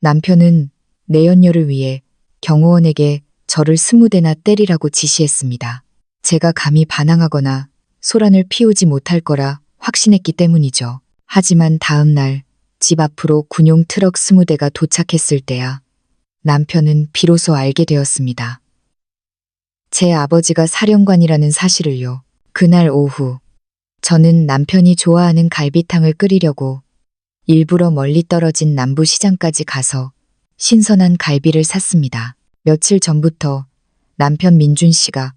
남편은 내연녀를 위해 경호원에게 저를 스무 대나 때리라고 지시했습니다. 제가 감히 반항하거나 소란을 피우지 못할 거라 확신했기 때문이죠. 하지만 다음 날 집 앞으로 군용 트럭 스무 대가 도착했을 때야 남편은 비로소 알게 되었습니다. 제 아버지가 사령관이라는 사실을요. 그날 오후 저는 남편이 좋아하는 갈비탕을 끓이려고 일부러 멀리 떨어진 남부시장까지 가서 신선한 갈비를 샀습니다. 며칠 전부터 남편 민준 씨가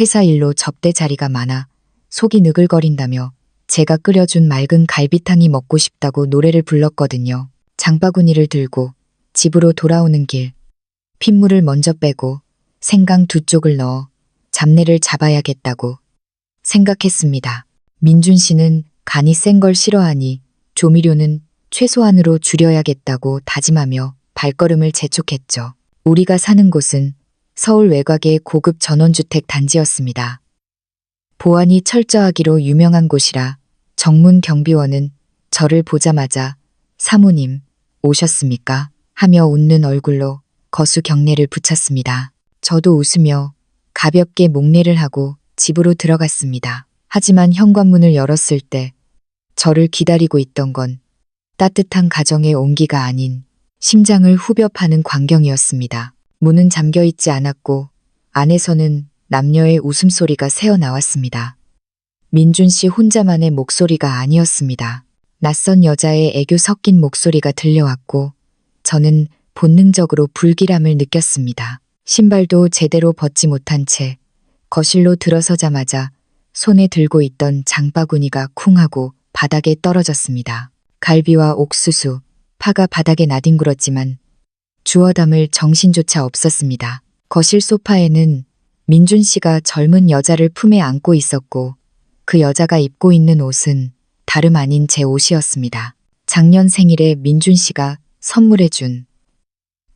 회사 일로 접대 자리가 많아 속이 느글거린다며 제가 끓여준 맑은 갈비탕이 먹고 싶다고 노래를 불렀거든요. 장바구니를 들고 집으로 돌아오는 길 핏물을 먼저 빼고 생강 두 쪽을 넣어 잡내를 잡아야겠다고 생각했습니다. 민준 씨는 간이 센 걸 싫어하니 조미료는 최소한으로 줄여야겠다고 다짐하며 발걸음을 재촉했죠. 우리가 사는 곳은 서울 외곽의 고급 전원주택 단지였습니다. 보안이 철저하기로 유명한 곳이라 정문 경비원은 저를 보자마자 사모님 오셨습니까? 하며 웃는 얼굴로 거수 경례를 붙였습니다. 저도 웃으며 가볍게 목례를 하고 집으로 들어갔습니다. 하지만 현관문을 열었을 때 저를 기다리고 있던 건 따뜻한 가정의 온기가 아닌 심장을 후벼 파는 광경이었습니다. 문은 잠겨 있지 않았고 안에서는 남녀의 웃음소리가 새어 나왔습니다. 민준 씨 혼자만의 목소리가 아니었습니다. 낯선 여자의 애교 섞인 목소리가 들려왔고 저는 본능적으로 불길함을 느꼈습니다. 신발도 제대로 벗지 못한 채 거실로 들어서자마자 손에 들고 있던 장바구니가 쿵 하고 바닥에 떨어졌습니다. 갈비와 옥수수, 파가 바닥에 나뒹굴었지만 주워 담을 정신조차 없었습니다. 거실 소파에는 민준 씨가 젊은 여자를 품에 안고 있었고 그 여자가 입고 있는 옷은 다름 아닌 제 옷이었습니다. 작년 생일에 민준 씨가 선물해준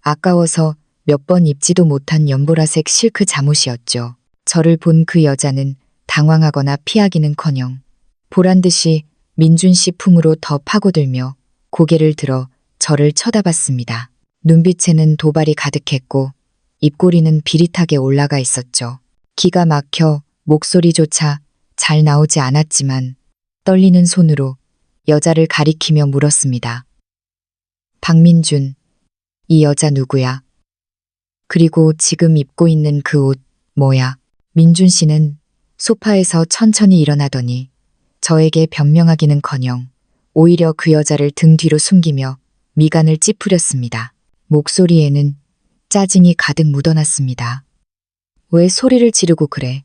아까워서 몇 번 입지도 못한 연보라색 실크 잠옷이었죠. 저를 본 그 여자는 당황하거나 피하기는커녕 보란 듯이 민준 씨 품으로 더 파고들며 고개를 들어 저를 쳐다봤습니다. 눈빛에는 도발이 가득했고 입꼬리는 비릿하게 올라가 있었죠. 기가 막혀 목소리조차 잘 나오지 않았지만 떨리는 손으로 여자를 가리키며 물었습니다. 박민준, 이 여자 누구야? 그리고 지금 입고 있는 그 옷 뭐야? 민준 씨는 소파에서 천천히 일어나더니 저에게 변명하기는 커녕 오히려 그 여자를 등 뒤로 숨기며 미간을 찌푸렸습니다. 목소리에는 짜증이 가득 묻어났습니다. 왜 소리를 지르고 그래?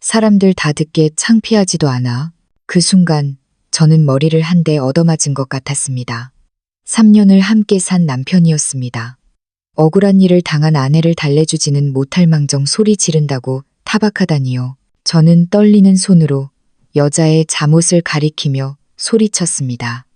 사람들 다 듣게 창피하지도 않아. 그 순간 저는 머리를 한 대 얻어맞은 것 같았습니다. 3년을 함께 산 남편이었습니다. 억울한 일을 당한 아내를 달래주지는 못할 망정 소리 지른다고 타박하다니요. 저는 떨리는 손으로 여자의 잠옷을 가리키며 소리쳤습니다.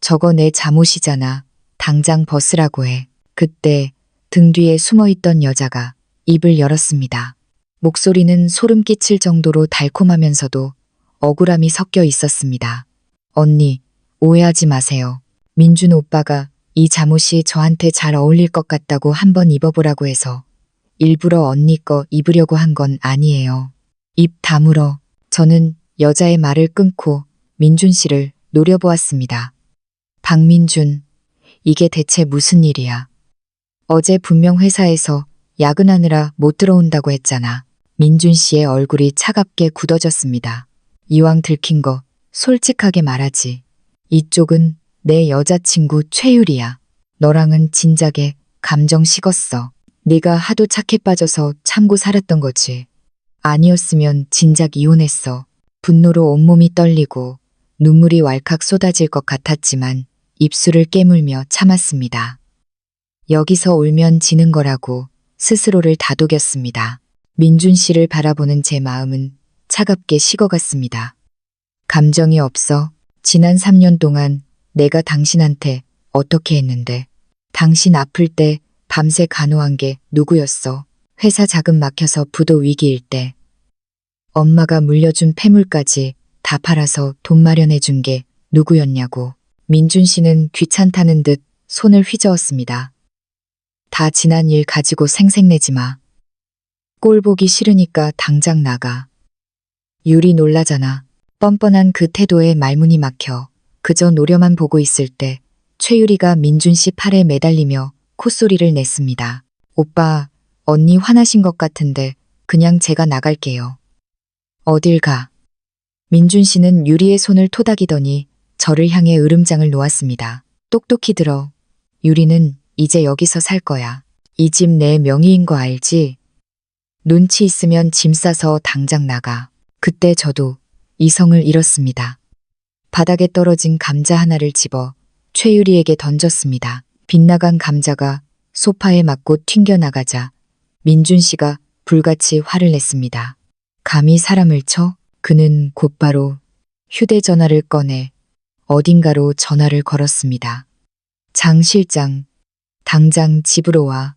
저거 내 잠옷이잖아. 당장 벗으라고 해. 그때 등 뒤에 숨어 있던 여자가 입을 열었습니다. 목소리는 소름 끼칠 정도로 달콤하면서도 억울함이 섞여 있었습니다. 언니, 오해하지 마세요. 민준 오빠가 이 잠옷이 저한테 잘 어울릴 것 같다고 한번 입어보라고 해서 일부러 언니 거 입으려고 한 건 아니에요. 입 다물어 저는 여자의 말을 끊고 민준 씨를 노려보았습니다. 박민준, 이게 대체 무슨 일이야? 어제 분명 회사에서 야근하느라 못 들어온다고 했잖아. 민준 씨의 얼굴이 차갑게 굳어졌습니다. 이왕 들킨 거 솔직하게 말하지. 이쪽은 내 여자친구 최유리야. 너랑은 진작에 감정 식었어. 네가 하도 착해 빠져서 참고 살았던 거지. 아니었으면 진작 이혼했어. 분노로 온몸이 떨리고 눈물이 왈칵 쏟아질 것 같았지만 입술을 깨물며 참았습니다. 여기서 울면 지는 거라고 스스로를 다독였습니다. 민준 씨를 바라보는 제 마음은 차갑게 식어갔습니다. 감정이 없어 지난 3년 동안 내가 당신한테 어떻게 했는데 당신 아플 때 밤새 간호한 게 누구였어? 회사 자금 막혀서 부도 위기일 때 엄마가 물려준 폐물까지 다 팔아서 돈 마련해 준 게 누구였냐고. 민준 씨는 귀찮다는 듯 손을 휘저었습니다. 다 지난 일 가지고 생색내지 마. 꼴 보기 싫으니까 당장 나가. 유리 놀라잖아. 뻔뻔한 그 태도에 말문이 막혀 그저 노려만 보고 있을 때 최유리가 민준 씨 팔에 매달리며 콧소리를 냈습니다. 오빠, 언니 화나신 것 같은데 그냥 제가 나갈게요. 어딜 가? 민준 씨는 유리의 손을 토닥이더니 저를 향해 으름장을 놓았습니다. 똑똑히 들어. 유리는 이제 여기서 살 거야. 이 집 내 명의인 거 알지? 눈치 있으면 짐 싸서 당장 나가. 그때 저도 이성을 잃었습니다. 바닥에 떨어진 감자 하나를 집어 최유리에게 던졌습니다. 빗나간 감자가 소파에 맞고 튕겨나가자 민준 씨가 불같이 화를 냈습니다. 감히 사람을 쳐? 그는 곧바로 휴대전화를 꺼내 어딘가로 전화를 걸었습니다. 장 실장, 당장 집으로 와.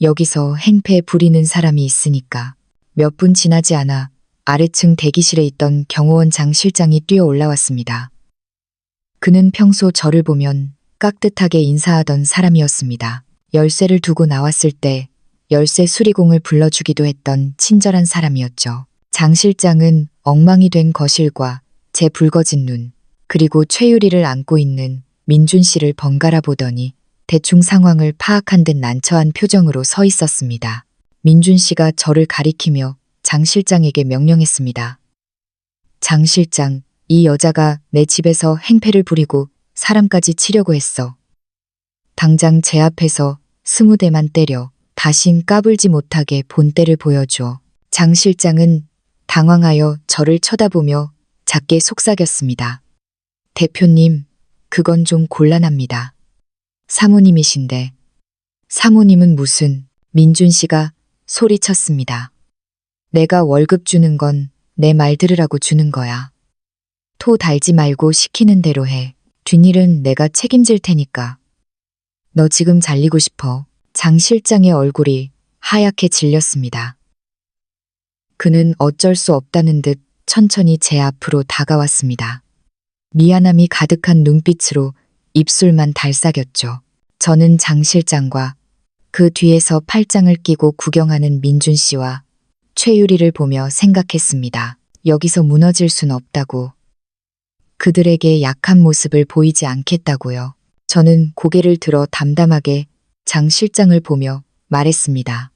여기서 행패 부리는 사람이 있으니까. 몇 분 지나지 않아 아래층 대기실에 있던 경호원 장 실장이 뛰어 올라왔습니다. 그는 평소 저를 보면 깍듯하게 인사하던 사람이었습니다. 열쇠를 두고 나왔을 때 열쇠 수리공을 불러주기도 했던 친절한 사람이었죠. 장 실장은 엉망이 된 거실과 제 붉어진 눈, 그리고 최유리를 안고 있는 민준 씨를 번갈아 보더니 대충 상황을 파악한 듯 난처한 표정으로 서 있었습니다. 민준 씨가 저를 가리키며 장 실장에게 명령했습니다. 장 실장, 이 여자가 내 집에서 행패를 부리고 사람까지 치려고 했어. 당장 제 앞에서 스무 대만 때려 다신 까불지 못하게 본때를 보여줘. 장 실장은 당황하여 저를 쳐다보며 작게 속삭였습니다. 대표님, 그건 좀 곤란합니다. 사모님이신데. 사모님은 무슨, 민준 씨가 소리쳤습니다. 내가 월급 주는 건 내 말 들으라고 주는 거야. 토 달지 말고 시키는 대로 해. 뒷일은 내가 책임질 테니까. 너 지금 잘리고 싶어. 장 실장의 얼굴이 하얗게 질렸습니다. 그는 어쩔 수 없다는 듯 천천히 제 앞으로 다가왔습니다. 미안함이 가득한 눈빛으로 입술만 달싹였죠. 저는 장 실장과 그 뒤에서 팔짱을 끼고 구경하는 민준 씨와 최유리를 보며 생각했습니다. 여기서 무너질 순 없다고. 그들에게 약한 모습을 보이지 않겠다고요. 저는 고개를 들어 담담하게 장 실장을 보며 말했습니다.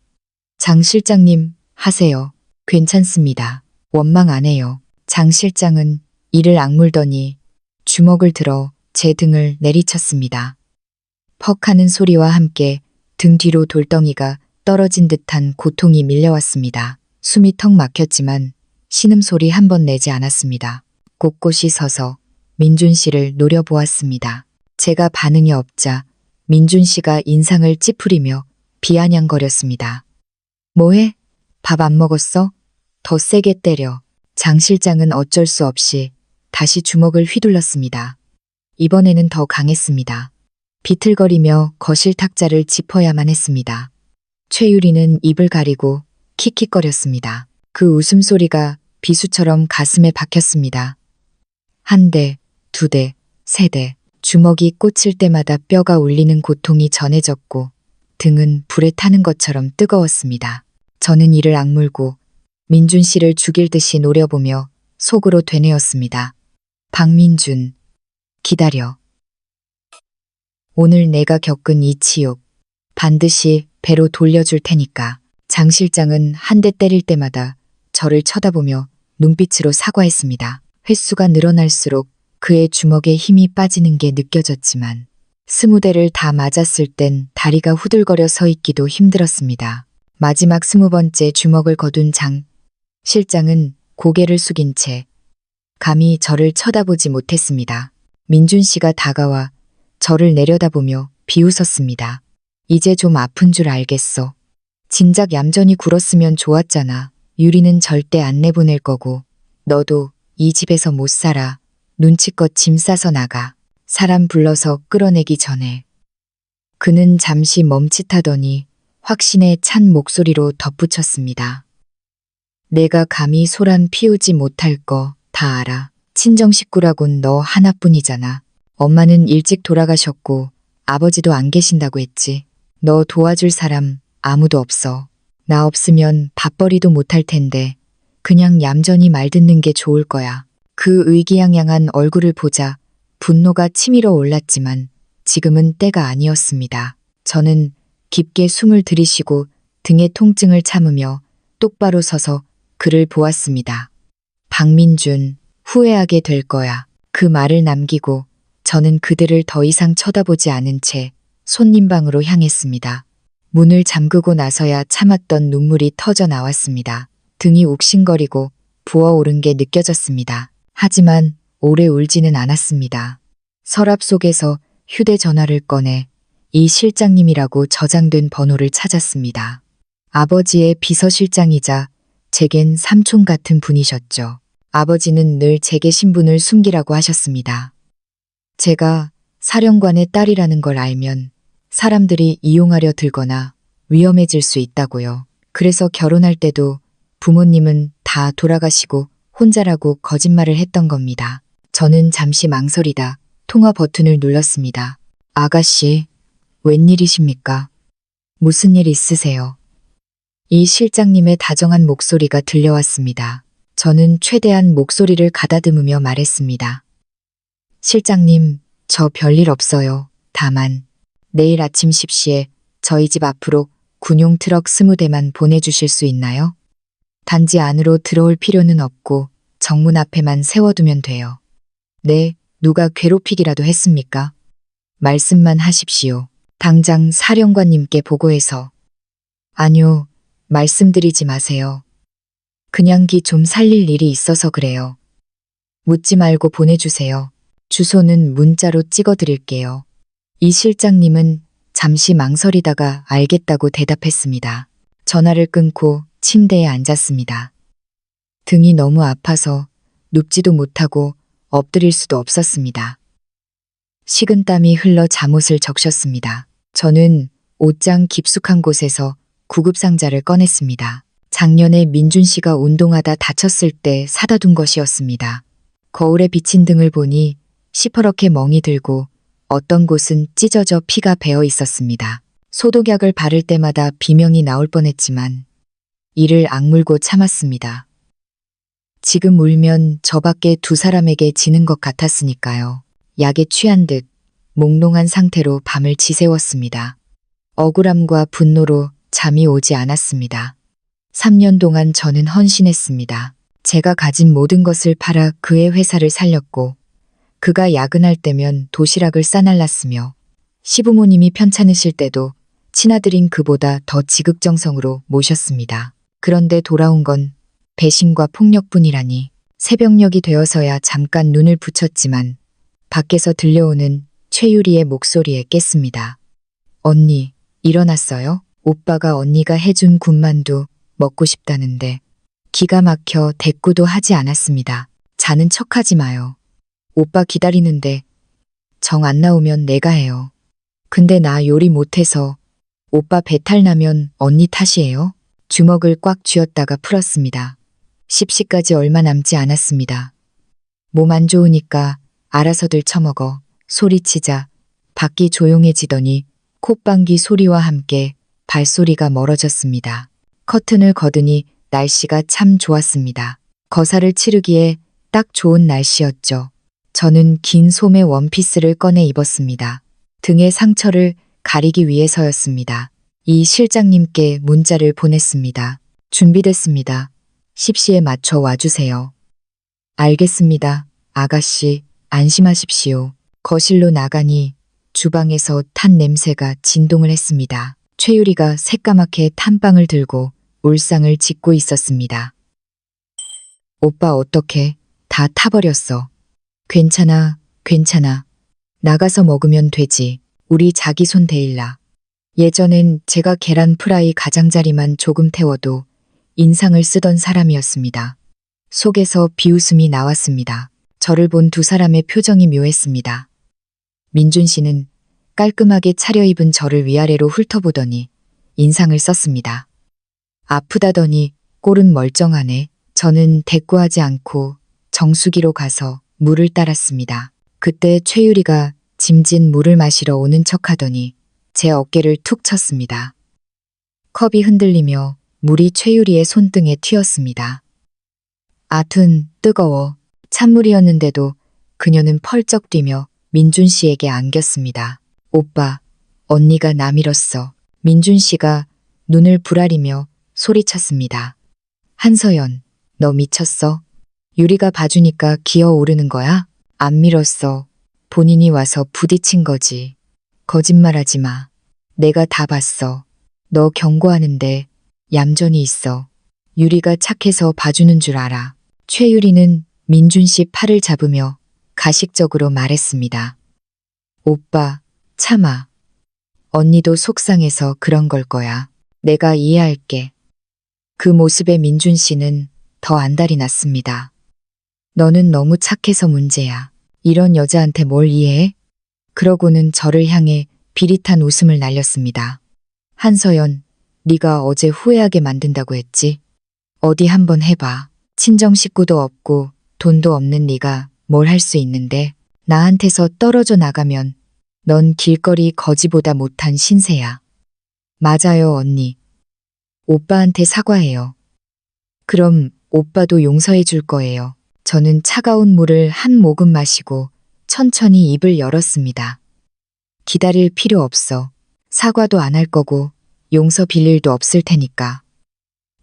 장 실장님, 하세요. 괜찮습니다. 원망 안 해요. 장 실장은 이를 악물더니 주먹을 들어 제 등을 내리쳤습니다. 퍽 하는 소리와 함께 등 뒤로 돌덩이가 떨어진 듯한 고통이 밀려왔습니다. 숨이 턱 막혔지만 신음소리 한 번 내지 않았습니다. 꼿꼿이 서서 민준 씨를 노려보았습니다. 제가 반응이 없자 민준 씨가 인상을 찌푸리며 비아냥거렸습니다. 뭐해? 밥 안 먹었어? 더 세게 때려. 장 실장은 어쩔 수 없이 다시 주먹을 휘둘렀습니다. 이번에는 더 강했습니다. 비틀거리며 거실 탁자를 짚어야만 했습니다. 최유리는 입을 가리고 킥킥거렸습니다. 그 웃음소리가 비수처럼 가슴에 박혔습니다. 한 대, 두 대, 세 대. 주먹이 꽂힐 때마다 뼈가 울리는 고통이 전해졌고 등은 불에 타는 것처럼 뜨거웠습니다. 저는 이를 악물고 민준 씨를 죽일 듯이 노려보며 속으로 되뇌었습니다. 박민준, 기다려. 오늘 내가 겪은 이 치욕 반드시 배로 돌려줄 테니까. 장 실장은 한 대 때릴 때마다 저를 쳐다보며 눈빛으로 사과했습니다. 횟수가 늘어날수록 그의 주먹에 힘이 빠지는 게 느껴졌지만 스무 대를 다 맞았을 땐 다리가 후들거려 서 있기도 힘들었습니다. 마지막 스무 번째 주먹을 거둔 장 실장은 고개를 숙인 채 감히 저를 쳐다보지 못했습니다. 민준 씨가 다가와 저를 내려다보며 비웃었습니다. 이제 좀 아픈 줄 알겠어. 진작 얌전히 굴었으면 좋았잖아. 유리는 절대 안 내보낼 거고 너도 이 집에서 못 살아. 눈치껏 짐 싸서 나가. 사람 불러서 끌어내기 전에. 그는 잠시 멈칫하더니 확신에 찬 목소리로 덧붙였습니다. 내가 감히 소란 피우지 못할 거 다 알아. 친정 식구라곤 너 하나뿐이잖아. 엄마는 일찍 돌아가셨고 아버지도 안 계신다고 했지. 너 도와줄 사람 아무도 없어. 나 없으면 밥벌이도 못할 텐데 그냥 얌전히 말 듣는 게 좋을 거야. 그 의기양양한 얼굴을 보자 분노가 치밀어 올랐지만 지금은 때가 아니었습니다. 저는 깊게 숨을 들이쉬고 등의 통증을 참으며 똑바로 서서 그를 보았습니다. 박민준, 후회하게 될 거야. 그 말을 남기고 저는 그들을 더 이상 쳐다보지 않은 채 손님 방으로 향했습니다. 문을 잠그고 나서야 참았던 눈물이 터져 나왔습니다. 등이 욱신거리고 부어오른 게 느껴졌습니다. 하지만 오래 울지는 않았습니다. 서랍 속에서 휴대전화를 꺼내 이 실장님이라고 저장된 번호를 찾았습니다. 아버지의 비서실장이자 제겐 삼촌 같은 분이셨죠. 아버지는 늘 제게 신분을 숨기라고 하셨습니다. 제가 사령관의 딸이라는 걸 알면 사람들이 이용하려 들거나 위험해질 수 있다고요. 그래서 결혼할 때도 부모님은 다 돌아가시고 혼자라고 거짓말을 했던 겁니다. 저는 잠시 망설이다 통화 버튼을 눌렀습니다. 아가씨, 웬일이십니까? 무슨 일 있으세요? 이 실장님의 다정한 목소리가 들려왔습니다. 저는 최대한 목소리를 가다듬으며 말했습니다. 실장님, 저 별일 없어요. 다만, 내일 아침 10시에 저희 집 앞으로 군용 트럭 20대만 보내주실 수 있나요? 단지 안으로 들어올 필요는 없고 정문 앞에만 세워두면 돼요. 네, 누가 괴롭히기라도 했습니까? 말씀만 하십시오. 당장 사령관님께 보고해서. 아니요, 말씀드리지 마세요. 그냥 기 좀 살릴 일이 있어서 그래요. 묻지 말고 보내주세요. 주소는 문자로 찍어 드릴게요. 이 실장님은 잠시 망설이다가 알겠다고 대답했습니다. 전화를 끊고 침대에 앉았습니다. 등이 너무 아파서 눕지도 못하고 엎드릴 수도 없었습니다. 식은땀이 흘러 잠옷을 적셨습니다. 저는 옷장 깊숙한 곳에서 구급상자를 꺼냈습니다. 작년에 민준 씨가 운동하다 다쳤을 때 사다 둔 것이었습니다. 거울에 비친 등을 보니 시퍼렇게 멍이 들고 어떤 곳은 찢어져 피가 배어 있었습니다. 소독약을 바를 때마다 비명이 나올 뻔했지만 이를 악물고 참았습니다. 지금 울면 저밖에 두 사람에게 지는 것 같았으니까요. 약에 취한 듯 몽롱한 상태로 밤을 지새웠습니다. 억울함과 분노로 잠이 오지 않았습니다. 3년 동안 저는 헌신했습니다. 제가 가진 모든 것을 팔아 그의 회사를 살렸고 그가 야근할 때면 도시락을 싸날랐으며 시부모님이 편찮으실 때도 친아들인 그보다 더 지극정성으로 모셨습니다. 그런데 돌아온 건 배신과 폭력뿐이라니 새벽녘이 되어서야 잠깐 눈을 붙였지만 밖에서 들려오는 최유리의 목소리에 깼습니다. 언니, 일어났어요? 오빠가 언니가 해준 군만두 먹고 싶다는데 기가 막혀 대꾸도 하지 않았습니다. 자는 척하지 마요. 오빠 기다리는데 정 안 나오면 내가 해요. 근데 나 요리 못해서 오빠 배탈 나면 언니 탓이에요? 주먹을 꽉 쥐었다가 풀었습니다. 10시까지 얼마 남지 않았습니다. 몸 안 좋으니까 알아서들 처먹어 소리치자 밖이 조용해지더니 콧방귀 소리와 함께 발소리가 멀어졌습니다. 커튼을 걷으니 날씨가 참 좋았습니다. 거사를 치르기에 딱 좋은 날씨였죠. 저는 긴 소매 원피스를 꺼내 입었습니다. 등의 상처를 가리기 위해서였습니다. 이 실장님께 문자를 보냈습니다. 준비됐습니다. 10시에 맞춰 와주세요. 알겠습니다. 아가씨, 안심하십시오. 거실로 나가니 주방에서 탄 냄새가 진동을 했습니다. 최유리가 새까맣게 탄빵을 들고 울상을 짓고 있었습니다. 오빠 어떻게 다 타버렸어. 괜찮아, 괜찮아. 나가서 먹으면 되지. 우리 자기 손 대일라. 예전엔 제가 계란 프라이 가장자리만 조금 태워도 인상을 쓰던 사람이었습니다. 속에서 비웃음이 나왔습니다. 저를 본 두 사람의 표정이 묘했습니다. 민준 씨는 깔끔하게 차려입은 저를 위아래로 훑어보더니 인상을 썼습니다. 아프다더니 꼴은 멀쩡하네. 저는 대꾸하지 않고 정수기로 가서 물을 따랐습니다. 그때 최유리가 짐진 물을 마시러 오는 척 하더니 제 어깨를 툭 쳤습니다. 컵이 흔들리며 물이 최유리의 손등에 튀었습니다. 아툰, 뜨거워. 찬물이었는데도 그녀는 펄쩍 뛰며 민준 씨에게 안겼습니다. 오빠, 언니가 나 밀었어. 민준 씨가 눈을 부라리며 소리쳤습니다. 한서연, 너 미쳤어? 유리가 봐주니까 기어오르는 거야? 안 밀었어. 본인이 와서 부딪힌 거지. 거짓말하지 마. 내가 다 봤어. 너 경고하는데 얌전히 있어. 유리가 착해서 봐주는 줄 알아. 최유리는 민준 씨 팔을 잡으며 가식적으로 말했습니다. 오빠, 참아. 언니도 속상해서 그런 걸 거야. 내가 이해할게. 그 모습에 민준 씨는 더 안달이 났습니다. 너는 너무 착해서 문제야. 이런 여자한테 뭘 이해해? 그러고는 저를 향해 비릿한 웃음을 날렸습니다. 한서연, 네가 어제 후회하게 만든다고 했지? 어디 한번 해봐. 친정 식구도 없고 돈도 없는 네가 뭘 할 수 있는데 나한테서 떨어져 나가면 넌 길거리 거지보다 못한 신세야. 맞아요, 언니. 오빠한테 사과해요. 그럼 오빠도 용서해 줄 거예요. 저는 차가운 물을 한 모금 마시고 천천히 입을 열었습니다. 기다릴 필요 없어. 사과도 안 할 거고 용서 빌 일도 없을 테니까.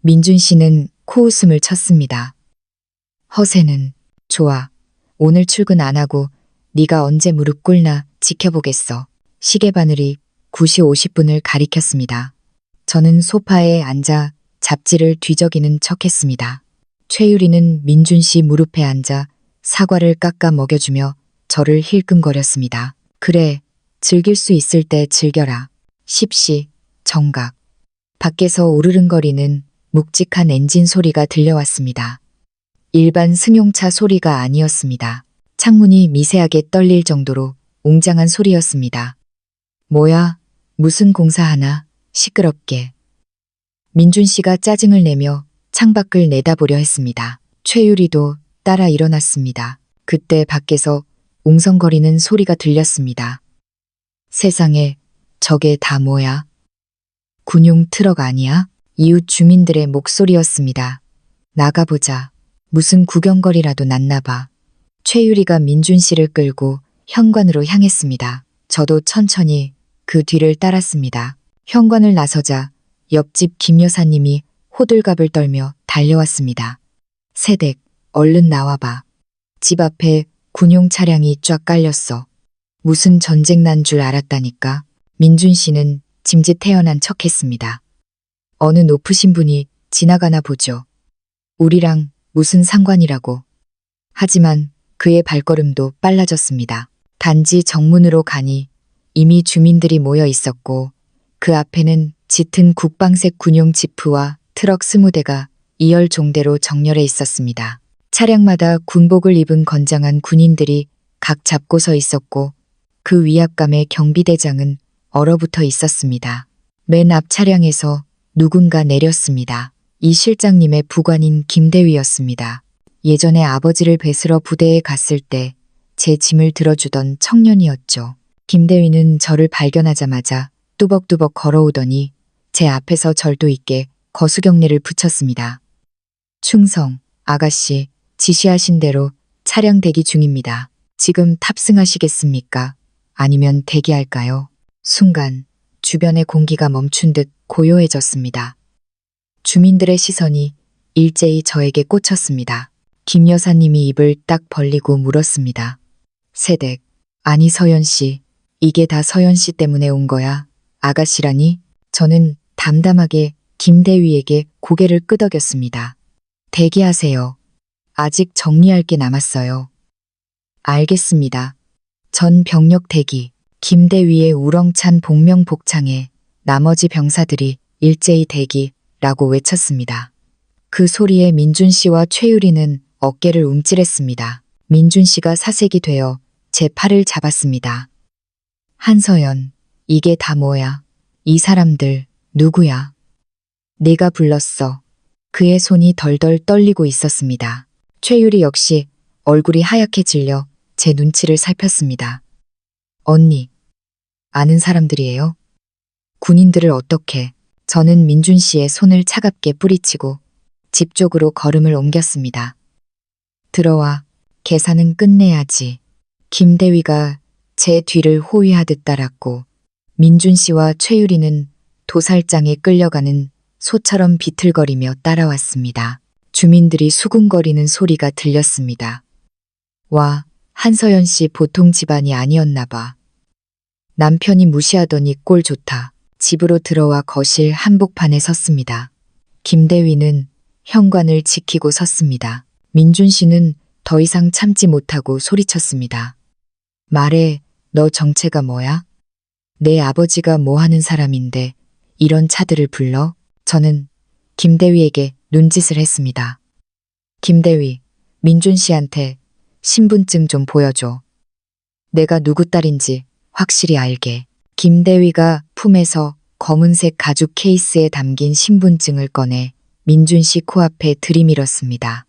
민준 씨는 코웃음을 쳤습니다. 허세는 좋아. 오늘 출근 안 하고 네가 언제 무릎 꿇나 지켜보겠어. 시계 바늘이 9시 50분을 가리켰습니다. 저는 소파에 앉아 잡지를 뒤적이는 척했습니다. 최유리는 민준 씨 무릎에 앉아 사과를 깎아 먹여주며 저를 힐끔거렸습니다. 그래, 즐길 수 있을 때 즐겨라. 십시, 정각. 밖에서 우르릉거리는 묵직한 엔진 소리가 들려왔습니다. 일반 승용차 소리가 아니었습니다. 창문이 미세하게 떨릴 정도로 웅장한 소리였습니다. 뭐야, 무슨 공사하나, 시끄럽게. 민준 씨가 짜증을 내며 창밖을 내다보려 했습니다. 최유리도 따라 일어났습니다. 그때 밖에서 웅성거리는 소리가 들렸습니다. 세상에, 저게 다 뭐야? 군용 트럭 아니야? 이웃 주민들의 목소리였습니다. 나가보자. 무슨 구경거리라도 났나 봐. 최유리가 민준 씨를 끌고 현관으로 향했습니다. 저도 천천히 그 뒤를 따랐습니다. 현관을 나서자 옆집 김 여사님이 호들갑을 떨며 달려왔습니다. 세댁, 얼른 나와봐. 집 앞에 군용 차량이 쫙 깔렸어. 무슨 전쟁 난 줄 알았다니까. 민준 씨는 짐짓 태어난 척 했습니다. 어느 높으신 분이 지나가나 보죠. 우리랑 무슨 상관이라고. 하지만 그의 발걸음도 빨라졌습니다. 단지 정문으로 가니 이미 주민들이 모여 있었고 그 앞에는 짙은 국방색 군용 지프와 트럭 스무 대가 이열 종대로 정렬해 있었습니다. 차량마다 군복을 입은 건장한 군인들이 각 잡고 서 있었고 그 위압감에 경비대장은 얼어붙어 있었습니다. 맨 앞 차량에서 누군가 내렸습니다. 이 실장님의 부관인 김대위였습니다. 예전에 아버지를 뵈스러 부대에 갔을 때 제 짐을 들어주던 청년이었죠. 김대위는 저를 발견하자마자 뚜벅뚜벅 걸어오더니 제 앞에서 절도 있게 거수경례를 붙였습니다. 충성, 아가씨, 지시하신 대로 차량 대기 중입니다. 지금 탑승하시겠습니까? 아니면 대기할까요? 순간 주변의 공기가 멈춘 듯 고요해졌습니다. 주민들의 시선이 일제히 저에게 꽂혔습니다. 김 여사님이 입을 딱 벌리고 물었습니다. 세댁, 아니 서연 씨, 이게 다 서연 씨 때문에 온 거야. 아가씨라니? 저는 담담하게 김 대위에게 고개를 끄덕였습니다. 대기하세요. 아직 정리할 게 남았어요. 알겠습니다. 전 병력 대기, 김대위의 우렁찬 복명 복창에 나머지 병사들이 일제히 대기 라고 외쳤습니다. 그 소리에 민준 씨와 최유리는 어깨를 움찔했습니다. 민준 씨가 사색이 되어 제 팔을 잡았습니다. 한서연, 이게 다 뭐야? 이 사람들, 누구야? 내가 불렀어. 그의 손이 덜덜 떨리고 있었습니다. 최유리 역시 얼굴이 하얗게 질려 제 눈치를 살폈습니다. 언니. 아는 사람들이에요? 군인들을 어떻게? 저는 민준 씨의 손을 차갑게 뿌리치고 집 쪽으로 걸음을 옮겼습니다. 들어와. 계산은 끝내야지. 김대위가 제 뒤를 호위하듯 따랐고 민준 씨와 최유리는 도살장에 끌려가는 소처럼 비틀거리며 따라왔습니다. 주민들이 수군거리는 소리가 들렸습니다. 와, 한서연 씨 보통 집안이 아니었나 봐. 남편이 무시하더니 꼴 좋다. 집으로 들어와 거실 한복판에 섰습니다. 김대위는 현관을 지키고 섰습니다. 민준 씨는 더 이상 참지 못하고 소리쳤습니다. 말해, 너 정체가 뭐야? 내 아버지가 뭐 하는 사람인데 이런 차들을 불러? 저는 김대위에게 눈짓을 했습니다. 김대위, 민준 씨한테 신분증 좀 보여줘. 내가 누구 딸인지 확실히 알게. 김대위가 품에서 검은색 가죽 케이스에 담긴 신분증을 꺼내 민준 씨 코앞에 들이밀었습니다.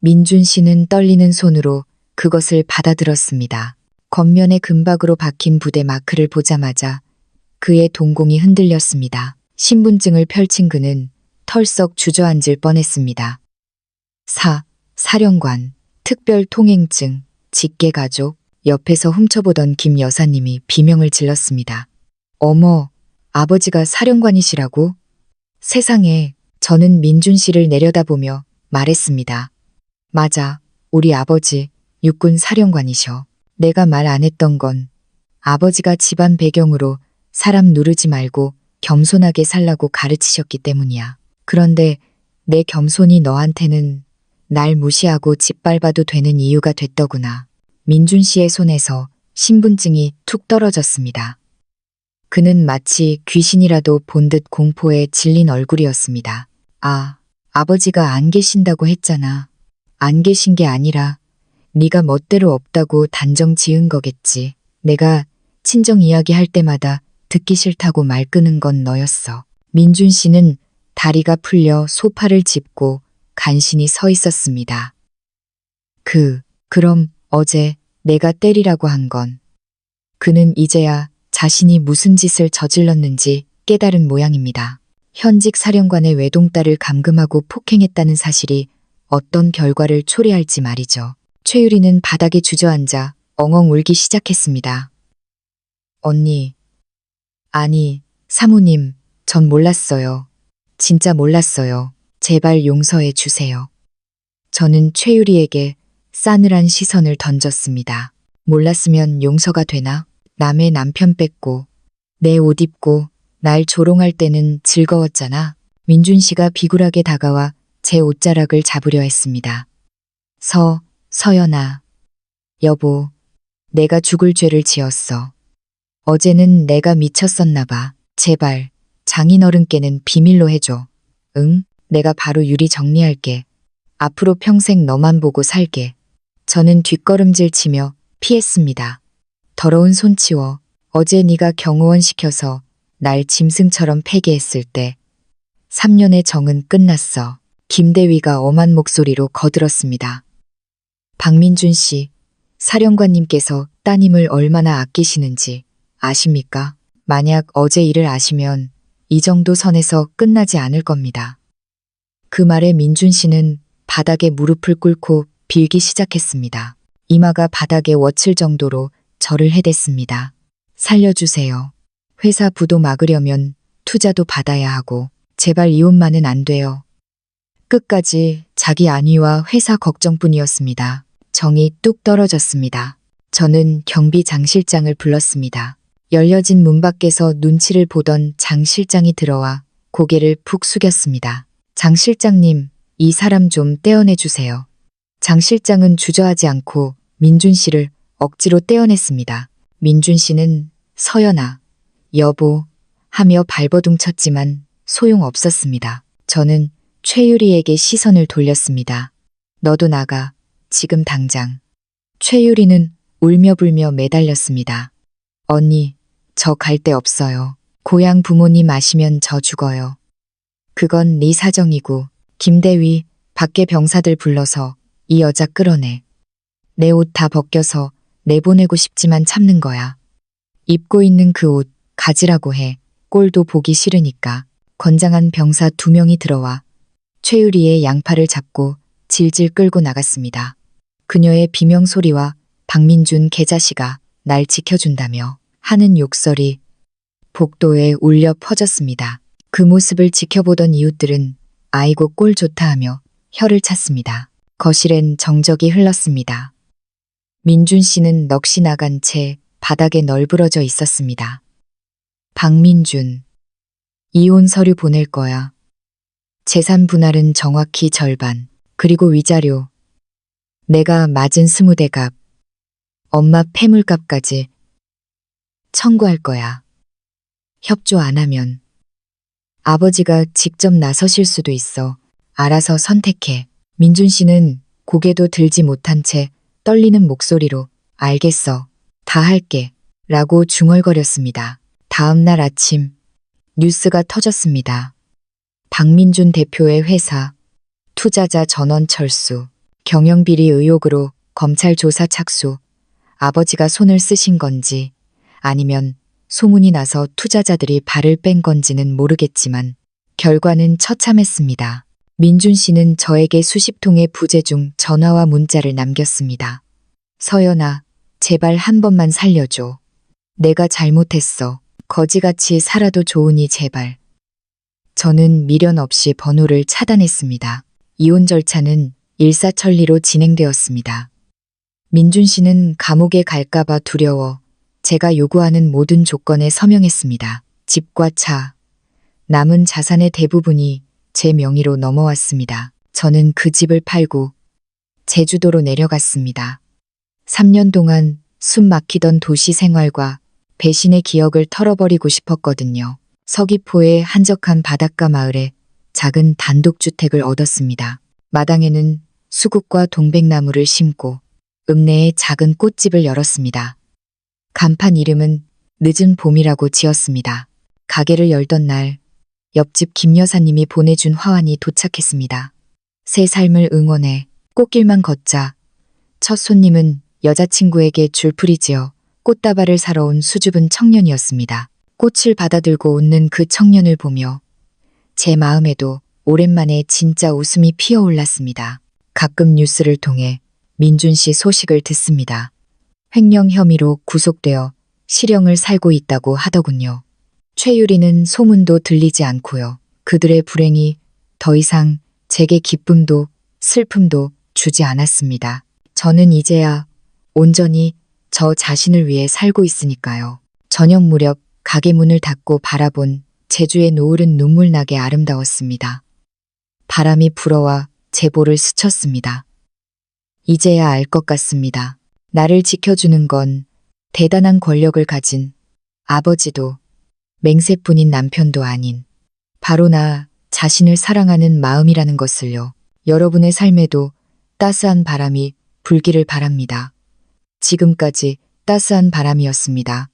민준 씨는 떨리는 손으로 그것을 받아들었습니다. 겉면에 금박으로 박힌 부대 마크를 보자마자 그의 동공이 흔들렸습니다. 신분증을 펼친 그는 털썩 주저앉을 뻔했습니다. 사, 사령관, 특별 통행증, 직계가족, 옆에서 훔쳐보던 김 여사님이 비명을 질렀습니다. 어머, 아버지가 사령관이시라고? 세상에, 저는 민준 씨를 내려다보며 말했습니다. 맞아, 우리 아버지, 육군 사령관이셔. 내가 말 안 했던 건 아버지가 집안 배경으로 사람 누르지 말고 겸손하게 살라고 가르치셨기 때문이야. 그런데 내 겸손이 너한테는 날 무시하고 짓밟아도 되는 이유가 됐더구나. 민준 씨의 손에서 신분증이 툭 떨어졌습니다. 그는 마치 귀신이라도 본 듯 공포에 질린 얼굴이었습니다. 아, 아버지가 안 계신다고 했잖아. 안 계신 게 아니라 네가 멋대로 없다고 단정 지은 거겠지. 내가 친정 이야기 할 때마다 듣기 싫다고 말 끄는 건 너였어. 민준 씨는 다리가 풀려 소파를 짚고 간신히 서 있었습니다. 그, 그럼 어제 내가 때리라고 한 건. 그는 이제야 자신이 무슨 짓을 저질렀는지 깨달은 모양입니다. 현직 사령관의 외동딸을 감금하고 폭행했다는 사실이 어떤 결과를 초래할지 말이죠. 최유리는 바닥에 주저앉아 엉엉 울기 시작했습니다. 언니. 아니, 사모님, 전 몰랐어요. 진짜 몰랐어요. 제발 용서해 주세요. 저는 최유리에게 싸늘한 시선을 던졌습니다. 몰랐으면 용서가 되나? 남의 남편 뺏고, 내 옷 입고, 날 조롱할 때는 즐거웠잖아. 민준 씨가 비굴하게 다가와 제 옷자락을 잡으려 했습니다. 서, 서연아. 여보, 내가 죽을 죄를 지었어. 어제는 내가 미쳤었나 봐. 제발, 장인어른께는 비밀로 해줘. 응? 내가 바로 유리 정리할게. 앞으로 평생 너만 보고 살게. 저는 뒷걸음질 치며 피했습니다. 더러운 손 치워. 어제 네가 경호원 시켜서 날 짐승처럼 폐기했을 때 3년의 정은 끝났어. 김대위가 엄한 목소리로 거들었습니다. 박민준 씨, 사령관님께서 따님을 얼마나 아끼시는지 아십니까? 만약 어제 일을 아시면 이 정도 선에서 끝나지 않을 겁니다. 그 말에 민준 씨는 바닥에 무릎을 꿇고 빌기 시작했습니다. 이마가 바닥에 워칠 정도로 절을 해댔습니다. 살려주세요. 회사 부도 막으려면 투자도 받아야 하고 제발 이혼만은 안 돼요. 끝까지 자기 안위와 회사 걱정뿐이었습니다. 정이 뚝 떨어졌습니다. 저는 경비 장 실장을 불렀습니다. 열려진 문 밖에서 눈치를 보던 장 실장이 들어와 고개를 푹 숙였습니다. 장 실장님, 이 사람 좀 떼어내 주세요. 장 실장은 주저하지 않고 민준 씨를 억지로 떼어냈습니다. 민준 씨는 서연아, 여보 하며 발버둥 쳤지만 소용없었습니다. 저는 최유리에게 시선을 돌렸습니다. 너도 나가. 지금 당장. 최유리는 울며 불며 매달렸습니다. 언니, 저 갈 데 없어요. 고향 부모님 아시면 저 죽어요. 그건 네 사정이고 김대위 밖에 병사들 불러서 이 여자 끌어내. 내 옷 다 벗겨서 내보내고 싶지만 참는 거야. 입고 있는 그 옷 가지라고 해. 꼴도 보기 싫으니까. 건장한 병사 두 명이 들어와 최유리의 양팔을 잡고 질질 끌고 나갔습니다. 그녀의 비명 소리와 박민준 계자씨가 날 지켜준다며 하는 욕설이 복도에 울려 퍼졌습니다. 그 모습을 지켜보던 이웃들은 아이고 꼴 좋다 하며 혀를 찼습니다. 거실엔 정적이 흘렀습니다. 민준 씨는 넋이 나간 채 바닥에 널브러져 있었습니다. 박민준. 이혼 서류 보낼 거야. 재산 분할은 정확히 절반, 그리고 위자료. 내가 맞은 스무 대 값. 엄마 폐물값까지 청구할 거야. 협조 안 하면. 아버지가 직접 나서실 수도 있어. 알아서 선택해. 민준 씨는 고개도 들지 못한 채 떨리는 목소리로 알겠어. 다 할게. 라고 중얼거렸습니다. 다음 날 아침 뉴스가 터졌습니다. 박민준 대표의 회사 투자자 전원 철수 경영비리 의혹으로 검찰 조사 착수 아버지가 손을 쓰신 건지 아니면 소문이 나서 투자자들이 발을 뺀 건지는 모르겠지만 결과는 처참했습니다. 민준 씨는 저에게 수십 통의 부재 중 전화와 문자를 남겼습니다. 서연아, 제발 한 번만 살려줘. 내가 잘못했어. 거지같이 살아도 좋으니 제발. 저는 미련 없이 번호를 차단했습니다. 이혼 절차는 일사천리로 진행되었습니다. 민준 씨는 감옥에 갈까봐 두려워 제가 요구하는 모든 조건에 서명했습니다. 집과 차, 남은 자산의 대부분이 제 명의로 넘어왔습니다. 저는 그 집을 팔고 제주도로 내려갔습니다. 3년 동안 숨 막히던 도시 생활과 배신의 기억을 털어버리고 싶었거든요. 서귀포의 한적한 바닷가 마을에 작은 단독주택을 얻었습니다. 마당에는 수국과 동백나무를 심고 읍내에 작은 꽃집을 열었습니다. 간판 이름은 늦은 봄이라고 지었습니다. 가게를 열던 날 옆집 김 여사님이 보내준 화환이 도착했습니다. 새 삶을 응원해 꽃길만 걷자 첫 손님은 여자친구에게 줄풀이 지어 꽃다발을 사러 온 수줍은 청년이었습니다. 꽃을 받아들고 웃는 그 청년을 보며 제 마음에도 오랜만에 진짜 웃음이 피어올랐습니다. 가끔 뉴스를 통해 민준 씨 소식을 듣습니다. 횡령 혐의로 구속되어 실형을 살고 있다고 하더군요. 최유리는 소문도 들리지 않고요. 그들의 불행이 더 이상 제게 기쁨도 슬픔도 주지 않았습니다. 저는 이제야 온전히 저 자신을 위해 살고 있으니까요. 저녁 무렵 가게 문을 닫고 바라본 제주의 노을은 눈물 나게 아름다웠습니다. 바람이 불어와 제 볼을 스쳤습니다. 이제야 알 것 같습니다. 나를 지켜주는 건 대단한 권력을 가진 아버지도 맹세뿐인 남편도 아닌 바로 나 자신을 사랑하는 마음이라는 것을요. 여러분의 삶에도 따스한 바람이 불기를 바랍니다. 지금까지 따스한 바람이었습니다.